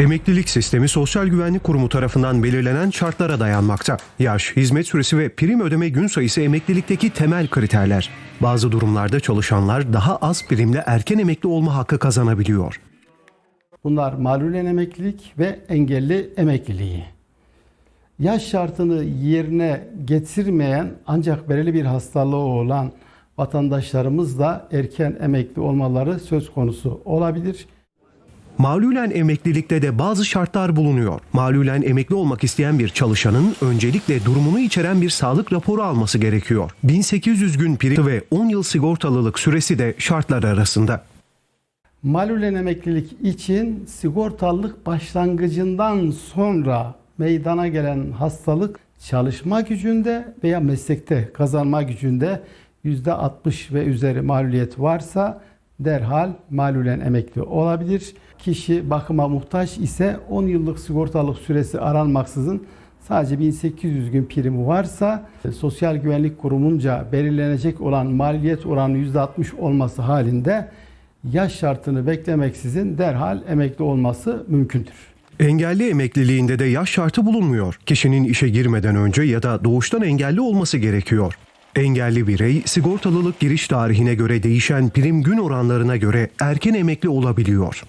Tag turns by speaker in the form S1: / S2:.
S1: Emeklilik sistemi Sosyal Güvenlik Kurumu tarafından belirlenen şartlara dayanmakta. Yaş, hizmet süresi ve prim ödeme gün sayısı emeklilikteki temel kriterler. Bazı durumlarda çalışanlar daha az primle erken emekli olma hakkı kazanabiliyor.
S2: Bunlar malulen emeklilik ve engelli emekliliği. Yaş şartını yerine getirmeyen ancak belirli bir hastalığı olan vatandaşlarımız da erken emekli olmaları söz konusu olabilir.
S1: Malulen emeklilikte de bazı şartlar bulunuyor. Malulen emekli olmak isteyen bir çalışanın öncelikle durumunu içeren bir sağlık raporu alması gerekiyor. 1800 gün prim ve 10 yıl sigortalılık süresi de şartlar arasında.
S2: Malulen emeklilik için sigortalılık başlangıcından sonra meydana gelen hastalık çalışma gücünde veya meslekte kazanma gücünde %60 ve üzeri maluliyet varsa derhal malulen emekli olabilir. Kişi bakıma muhtaç ise 10 yıllık sigortalık süresi aranmaksızın sadece 1800 gün primi varsa e, Sosyal Güvenlik Kurumunca belirlenecek olan maliyet oranı %60 olması halinde yaş şartını beklemeksizin derhal emekli olması mümkündür.
S1: Engelli emekliliğinde de yaş şartı bulunmuyor. Kişinin işe girmeden önce ya da doğuştan engelli olması gerekiyor. Engelli birey sigortalılık giriş tarihine göre değişen prim gün oranlarına göre erken emekli olabiliyor.